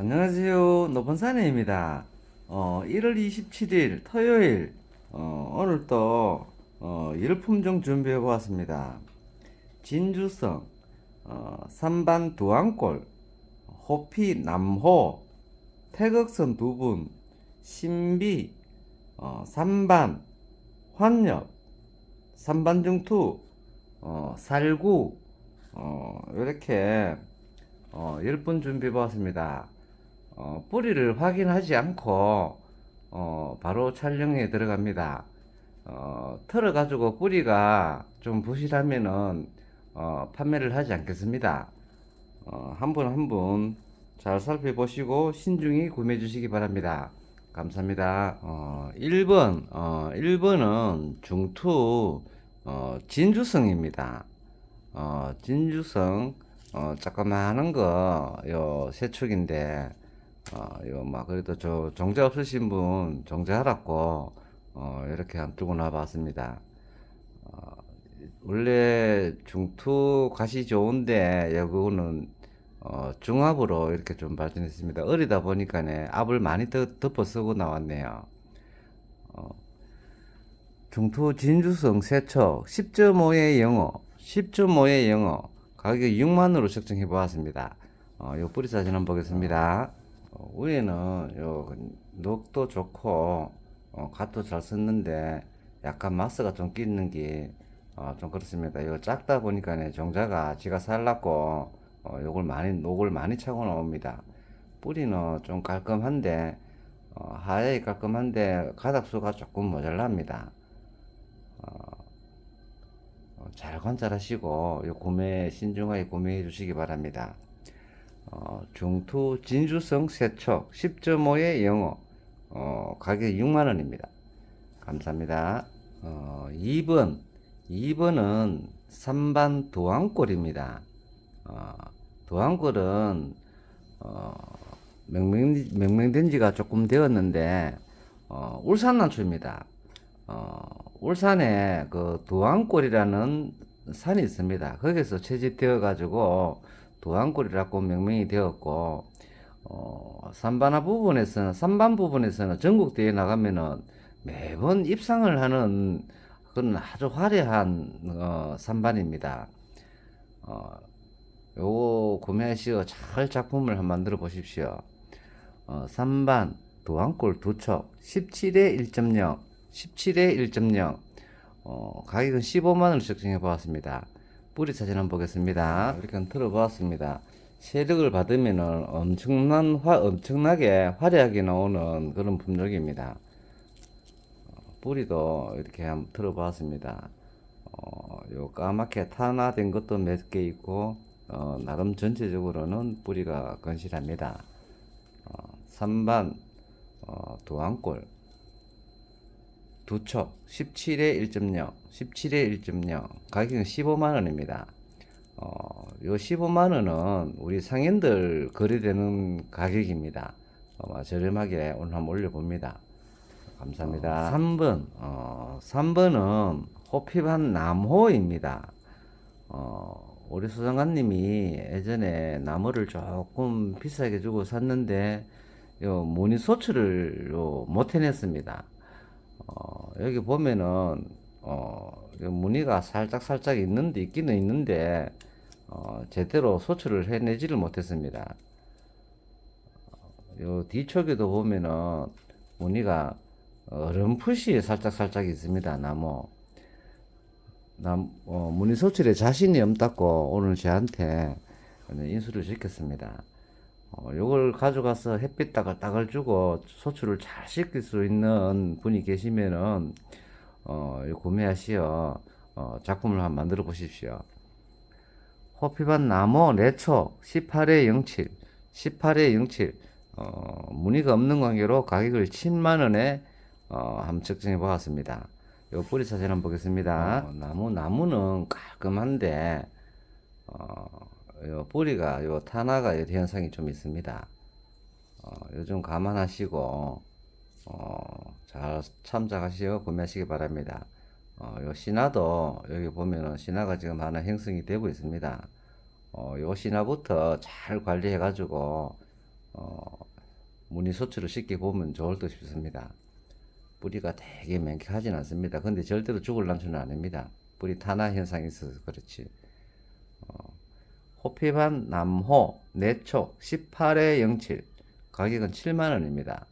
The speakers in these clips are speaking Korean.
안녕하세요. 노본사내입니다. 어, 1월 27일 토요일, 어, 오늘 또, 어, 일품종 준비해 보았습니다. 진주성, 어, 삼반 두안골, 호피 남호, 태극선 두 분, 신비, 어, 삼반, 환엽, 삼반중투, 어, 살구, 어, 이렇게, 어, 10분 준비해 보았습니다. 어, 뿌리를 확인하지 않고 어, 바로 촬영에 들어갑니다. 어, 털어 가지고 뿌리가 좀 부실하면은 어, 판매를 하지 않겠습니다. 어, 한분 한 분 잘 살펴보시고 신중히 구매해 주시기 바랍니다. 감사합니다. 어, 1번, 어, 1번은 중투 어, 진주성입니다. 어, 진주성 어, 조그마한 거, 요, 세축인데, 어, 요, 막, 그래도 저, 종자 없으신 분, 종자 하라고, 어, 이렇게 한 들고 나와봤습니다. 어, 원래 중투 갓이 좋은데, 요거는, 어, 중압으로 이렇게 좀 발전했습니다. 어리다 보니까네, 압을 많이 덮, 덮어 쓰고 나왔네요. 어, 중투 진주성 세척 10.5의 영어, 10.5의 영어, 가격이 6만원으로 책정해 보았습니다. 어, 요 뿌리 사진 한번 보겠습니다. 어, 위에는 요 녹도 좋고 어, 갓도 잘 썼는데 약간 마스가 좀 끼는 게 어, 좀 그렇습니다. 이거 작다 보니까 종자가 지가 살랐고 어, 요걸 많이 녹을 많이 차고 나옵니다. 뿌리는 좀 깔끔한데 어, 하얗게 깔끔한데 가닥수가 조금 모자랍니다. 어, 잘 관찰하시고 요 구매 신중하게 구매해 주시기 바랍니다. 어, 중투 진주성 세척 10.5의 영어 어, 가격 6만 원입니다. 감사합니다. 어, 2번 2번은 삼반 도안골입니다. 어, 도안골은 어, 명명, 명명 된 지가 조금 되었는데 어, 울산 난초입니다. 어, 울산에 그 도안골이라는 산이 있습니다. 거기서 채집되어 가지고 도안골이라고 명명이 되었고 어, 삼반화 부분에서는 삼반 부분에서는 전국 대회 나가면은 매번 입상을 하는 그런 아주 화려한 어, 삼반입니다. 어, 요거 구매하시고 잘 작품을 한번 만들어 보십시오. 어, 3반 도안골 두척 17에 1.0 17에 1.0 어, 가격은 15만원을 책정해 보았습니다. 뿌리 사진 한번 보겠습니다. 이렇게 한번 틀어보았습니다. 세력을 받으면은 엄청난 화, 엄청나게 화려하게 나오는 그런 품종입니다. 어, 뿌리도 이렇게 한번 틀어보았습니다. 어, 요 까맣게 탄화된 것도 몇 개 있고 어, 나름 전체적으로는 뿌리가 건실합니다. 어, 3반 어, 도안골 두척 17에 1.0 17에 1.0 가격은 15만 원입니다. 어, 요 15만 원은 우리 상인들 거래되는 가격입니다. 어, 저렴하게 오늘 한번 올려봅니다. 감사합니다. 3번, 어, 3번은 호피반 남호입니다. 어, 우리 소장관님이 예전에 나무를 조금 비싸게 주고 샀는데, 요 무늬 소출을 요 못 해냈습니다. 어, 여기 보면은, 어, 요 무늬가 살짝 살짝 있는데, 있기는 있는데, 어, 제대로 소출을 해내지를 못했습니다. 요 뒤쪽에도 보면은 무늬가 어렴풋이 살짝 살짝 있습니다. 나무. 남, 어, 무늬 소출에 자신이 없다고 오늘 저한테 인수를 시켰습니다. 어, 요걸 가져가서 햇빛 딱을 딱을 주고 소출을 잘 시킬 수 있는 분이 계시면은 어, 요 구매하시어 어, 작품을 한번 만들어 보십시오. 호피반 나무 레초 18에 07 18에 07 어, 무늬가 없는 관계로 가격을 7만원에 어, 한번 측정해 보았습니다. 요 뿌리 사진 한번 보겠습니다. 어, 나무 나무는 깔끔한데 어, 요 뿌리가 요 탄화가 요 현상이 좀 있습니다. 어, 요즘 감안하시고 어, 잘 참작하시고 구매하시기 바랍니다. 어, 요 신화도 여기 보면은 신화가 지금 하나 형성이 되고 있습니다. 어, 요 신화부터 잘 관리해 가지고 어, 무늬 소치를 쉽게 보면 좋을 듯 싶습니다. 뿌리가 되게 맹쾌하진 않습니다. 근데 절대로 죽을 난초는 아닙니다. 뿌리 탄화 현상이 있어서 그렇지. 어, 호피반 남호 내촉 18에 07 가격은 7만원입니다.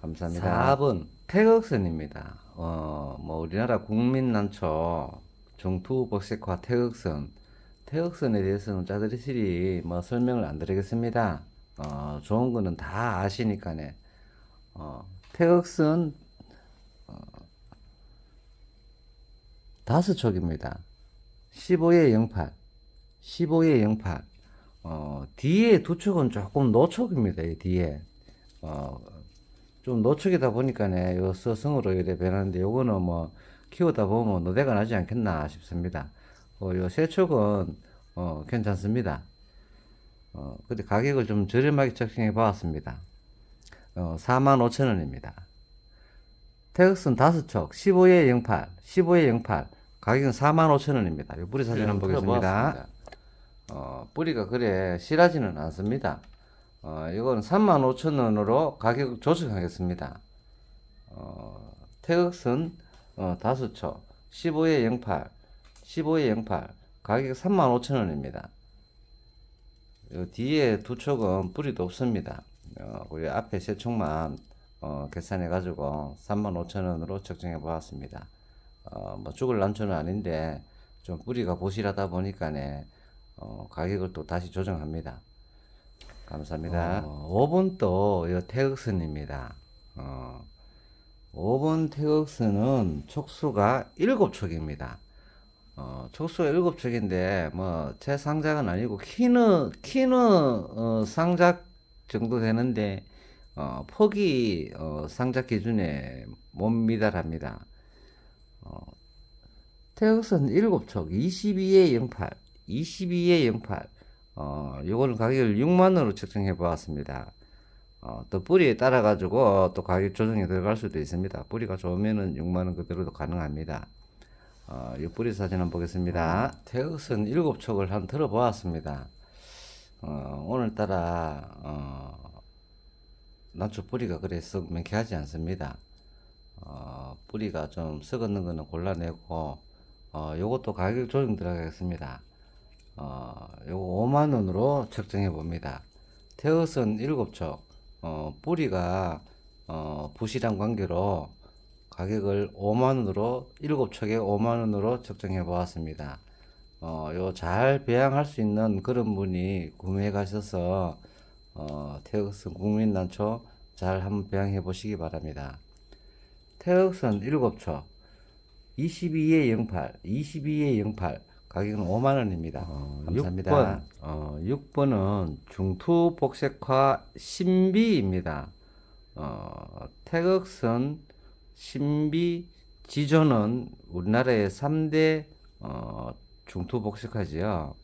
감사합니다. 4번 태극선입니다. 어, 뭐 우리나라 국민 난초 중투 복색화 태극선 태극선에 대해서는 짜드리실이 뭐 설명을 안 드리겠습니다. 어, 좋은 거는 다 아시니까네. 어, 태극선 어, 다섯 촉입니다. 15에 08, 15에 08. 어, 뒤에 두 촉은 조금 노촉입니다. 이 뒤에. 어, 좀 노축이다 보니까네, 요 서성으로 이래 변하는데, 요거는 뭐, 키우다 보면 노대가 나지 않겠나 싶습니다. 어, 요 세 축은, 어, 괜찮습니다. 어, 근데 가격을 좀 저렴하게 책정해 보았습니다. 어, 45,000원입니다. 태극선 5촉, 15에 08, 15에 08, 가격은 45,000원입니다. 요 뿌리 사진 한번 보겠습니다. 어, 뿌리가 그래 실하지는 않습니다. 어, 이거는 35,000원으로 가격 조정하겠습니다. 어, 태극선 어, 다수초 15에 08, 15에 08 가격 35,000원입니다. 요 뒤에 두 촉은 뿌리도 없습니다. 어, 우리 앞에 세 촉만 어, 계산해 가지고 35,000원으로 책정해 보았습니다. 어, 뭐 죽을 난초는 아닌데 좀 뿌리가 보실하다 보니까네 어, 가격을 또 다시 조정합니다. 감사합니다. 어, 5번 또이 태극선입니다. 어, 5번 태극선은 촉수가 7촉입니다. 어, 촉수가 7촉인데 뭐 제 상작은 아니고 키는 키는 어, 상작 정도 되는데 어, 폭이 어, 상작 기준에 못 미달합니다. 어, 태극선 7촉 22에 08 22에 08 어, 요거는 가격을 6만원으로 책정해 보았습니다. 어, 또 뿌리에 따라 가지고 또 가격 조정이 들어갈 수도 있습니다. 뿌리가 좋으면은 6만원 그대로도 가능합니다. 어, 이 뿌리 사진 한번 보겠습니다. 태극선 7촉을 한 들어 보았습니다. 어, 오늘따라 어, 난초 뿌리가 그래 썩 맹쾌하지 않습니다. 어, 뿌리가 좀 썩었는 거는 골라내고 어, 요것도 가격 조정 들어가겠습니다. 어, 요거 5만 원으로 책정해 봅니다. 태어선 7촉, 어, 뿌리가 어, 부실한 관계로 가격을 5만 원으로 7촉에 5만 원으로 책정해 보았습니다. 어, 요 잘 배양할 수 있는 그런 분이 구매해 가셔서 어, 태극선 국민난초 잘 한번 배양해 보시기 바랍니다. 태극선 7촉 22에 08, 22에 08 가격은 5만 원입니다. 감사합니다. 6번, 어, 6번은 중투 복색화 신비입니다. 어, 태극선 신비 지조는 우리나라의 3대 어, 중투 복색화지요.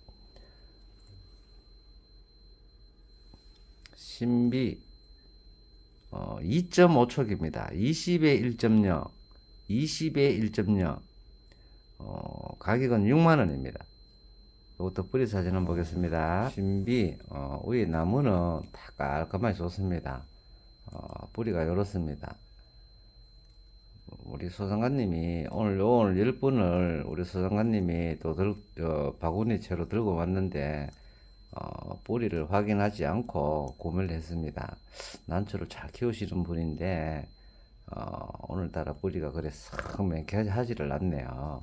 신비 어, 2.5촉입니다. 20에 1.0, 20에 1.0 어, 가격은 6만원입니다. 이것도 뿌리 사진 한번 보겠습니다. 신비, 어, 위에 나무는 다 깔끔하게 좋습니다. 어, 뿌리가 이렇습니다. 우리 소장관님이 오늘, 오늘 10분을 우리 소장관님이 또 들, 어, 바구니 채로 들고 왔는데, 어, 뿌리를 확인하지 않고 구매를 했습니다. 난초를 잘 키우시는 분인데, 어, 오늘따라 뿌리가 그래 썩 맹쾌하지를 않네요.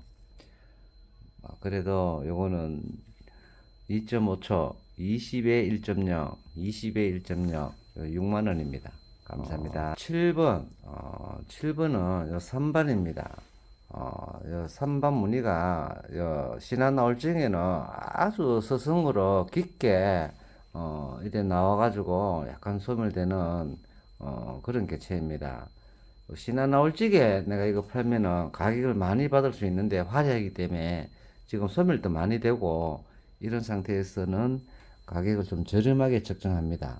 어, 그래도 요거는 2.5초, 20에 1.0, 20에 1.0, 6만원입니다. 감사합니다. 7번, 어, 7번은 요 3반입니다. 어, 요 3반 무늬가 요 신화 나올 적에는 아주 서성으로 깊게 어, 이래 나와가지고 약간 소멸되는 어, 그런 개체입니다. 신화 나올 적에 내가 이거 팔면은 가격을 많이 받을 수 있는데 화려하기 때문에 지금 소멸도 많이 되고 이런 상태에서는 가격을 좀 저렴하게 책정합니다.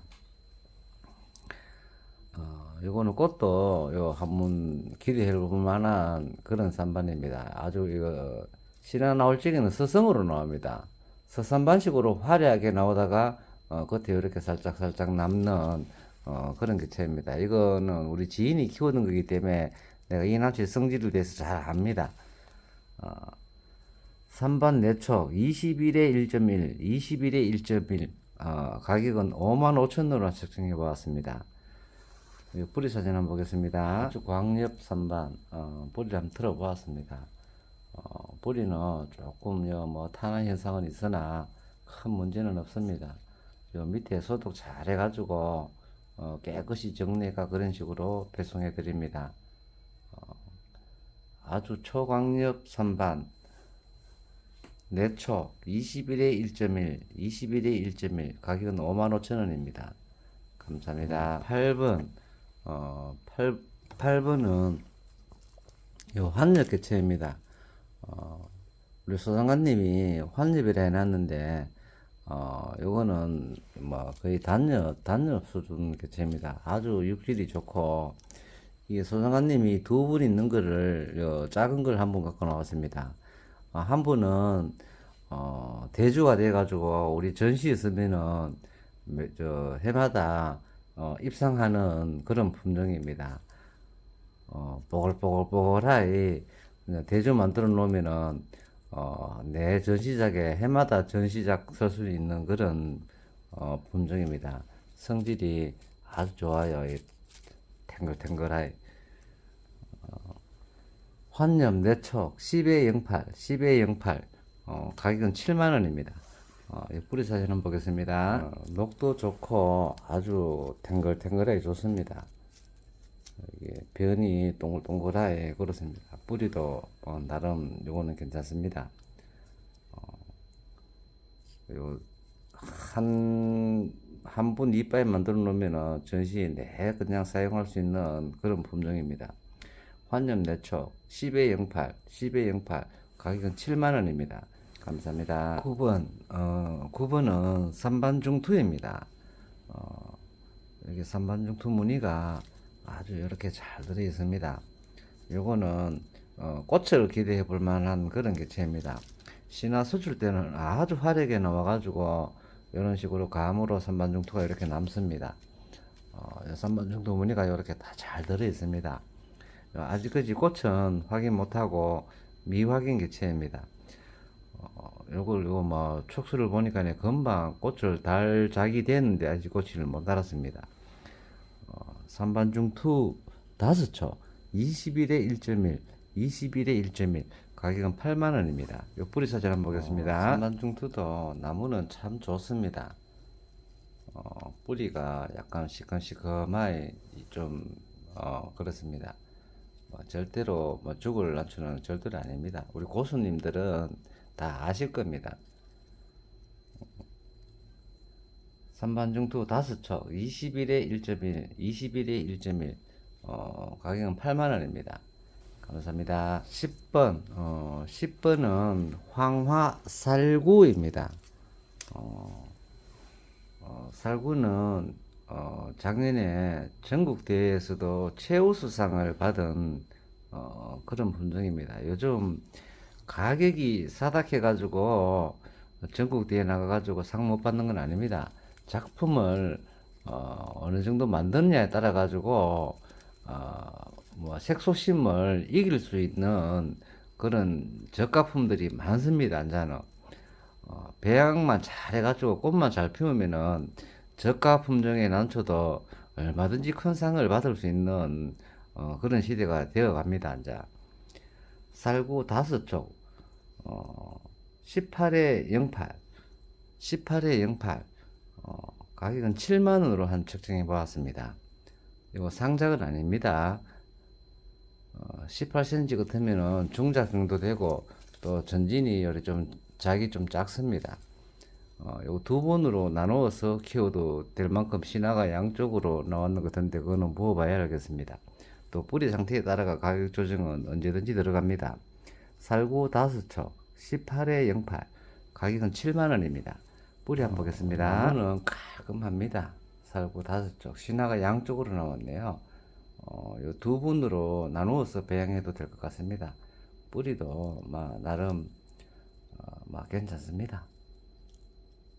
어, 요거는 꽃도 요 한번 기대해 볼 만한 그런 산반입니다. 아주 이거 실화 나올 적에는 서성으로 나옵니다. 서산반식으로 화려하게 나오다가 어, 겉에 이렇게 살짝 살짝 남는 어, 그런 개체입니다. 이거는 우리 지인이 키우는 거기 때문에 내가 이 낚시 성질을 대해서 잘 압니다. 어, 3번 내촉 21에 1.1, 21에 1.1 어, 가격은 5만 5천 원으로 책정해 보았습니다. 이 뿌리 사진 한번 보겠습니다. 광엽 3반 어, 뿌리를 한번 틀어 보았습니다. 어, 뿌리는 조금 뭐 탄환 현상은 있으나 큰 문제는 없습니다. 요 밑에 소독 잘 해가지고 어, 깨끗이 정리가 그런 식으로 배송해 드립니다. 어, 아주 초광엽 3반 내초 21에 1.1, 21에 1.1 가격은 55,000원입니다. 감사합니다. 8번 어, 8, 8번은 요 환엽 개체입니다. 어, 우리 소장관님이 환엽이라 해놨는데 어, 요거는 뭐 거의 단엽 단엽 수준 개체입니다. 아주 육질이 좋고 이게 소장관님이 두 분 있는 거를 요 작은 걸한분 갖고 나왔습니다. 어, 한 분은 어, 대주가 돼가지고 우리 전시 있으면은 매- 저 해마다 어, 입상하는 그런 품종입니다. 어, 뽀글뽀글뽀글하이 그냥 대주 만들어 놓으면은 어, 내 전시작에 해마다 전시작 쓸 수 있는 그런 어, 품종입니다. 성질이 아주 좋아요. 이 탱글탱글하이. 환염 내촉 10에 08, 10에 08, 어, 가격은 7만 원입니다. 어, 이 뿌리 사진 한번 보겠습니다. 어, 녹도 좋고 아주 탱글탱글하게 좋습니다. 이게 변이 동글동글하게 그렇습니다. 뿌리도 어, 나름 요거는 괜찮습니다. 요, 한, 한 분 이빨 만들어 놓으면은 전시에 내 그냥 사용할 수 있는 그런 품종입니다. 환염 내촉 10에 08, 10에 08 가격은 7만 원입니다. 감사합니다. 9번, 어, 9번은 삼반중투입니다. 어, 여기 삼반중투 무늬가 아주 이렇게 잘 들어 있습니다. 요거는 어, 꽃을 기대해 볼 만한 그런 개체입니다. 신화 수출 때는 아주 화려하게 나와가지고 이런 식으로 감으로 삼반중투가 이렇게 남습니다. 어, 삼반중투 무늬가 이렇게 다 잘 들어 있습니다. 어, 아직까지 꽃은 확인 못하고 미확인 개체입니다. 어, 요걸 요거 뭐 촉수를 보니까 금방 꽃을 달 작이 됐는데 아직 꽃을 못 달았습니다. 어, 삼반중투 다섯 초 20일에 1.1 20일에 1.1 가격은 8만원입니다. 요 뿌리 사진 한번 보겠습니다. 삼반중투도 나무는 참 좋습니다. 어, 뿌리가 약간 시큼시큼하게 좀 어, 그렇습니다. 뭐 절대로 뭐 죽을 낮추는 절대로 아닙니다. 우리 고수님들은 다 아실 겁니다. 삼반중투 다섯 촉 20일에 1.1, 20일에 1.1 어, 가격은 8만원입니다. 감사합니다. 10번, 어, 10번은 황화 살구입니다. 어, 어, 살구는 어, 작년에 전국 대회에서도 최우수상을 받은 어, 그런 품종입니다. 요즘 가격이 싸닥해가지고 전국 대회 나가가지고 상 못 받는 건 아닙니다. 작품을 어, 어느 정도 만드느냐에 따라 가지고 어, 뭐 색소심을 이길 수 있는 그런 저가품들이 많습니다. 안자는 어, 배양만 잘 해가지고 꽃만 잘 피우면은 저가 품종의 난초도 얼마든지 큰 상을 받을 수 있는 어, 그런 시대가 되어 갑니다. 안자 살구 다섯 쪽 어, 18에 08 18에 08 어, 가격은 7만 원으로 한 측정해 보았습니다. 이거 상작은 아닙니다. 어, 18cm 같으면은 중작 정도 되고 또 전진이 좀 작이 좀 작습니다. 어, 요두 번으로 나누어서 키워도 될 만큼 신화가 양쪽으로 나왔는 것 같은데 그거는 부어봐야 알겠습니다. 또 뿌리 상태에 따라가 가격 조정은 언제든지 들어갑니다. 살구 다섯 촉 18에 08 가격은 7만원입니다. 뿌리 한번 보겠습니다. 이거는 깔끔합니다. 살구 다섯 촉 신화가 양쪽으로 나왔네요. 어, 요두 분으로 나누어서 배양해도 될 것 같습니다. 뿌리도 막 나름 어, 막 괜찮습니다.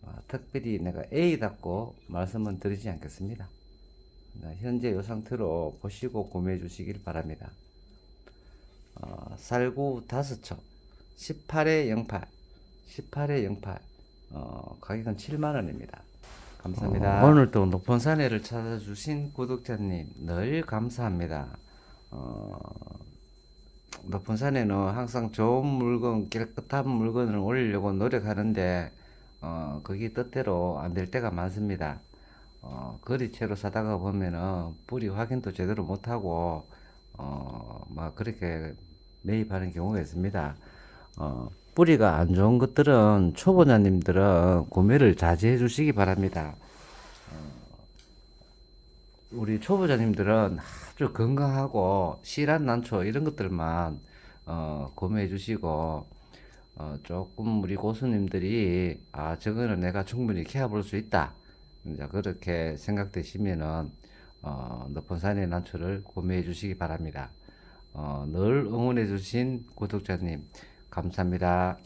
어, 특별히 내가 A답고 말씀은 드리지 않겠습니다. 네, 현재 이 상태로 보시고 구매해 주시길 바랍니다. 어, 살구 다섯 척 18에 08 18에 08 어, 가격은 7만 원입니다. 감사합니다. 오늘도 높은 산에를 찾아주신 구독자님 늘 감사합니다. 어, 높은 산에는 항상 좋은 물건, 깨끗한 물건을 올리려고 노력하는데 어, 그게 뜻대로 안 될 때가 많습니다. 어, 거리채로 사다가 보면은 뿌리 확인도 제대로 못하고 어, 막 그렇게 매입하는 경우가 있습니다. 어, 뿌리가 안 좋은 것들은 초보자님들은 구매를 자제해 주시기 바랍니다. 우리 초보자님들은 아주 건강하고 실한 난초 이런 것들만 어, 구매해 주시고 어, 조금 우리 고수님들이 아 저거는 내가 충분히 키워볼 수 있다 이제 그렇게 생각되시면은 어, 높은 산의 난초를 구매해 주시기 바랍니다. 어, 늘 응원해 주신 구독자님 감사합니다.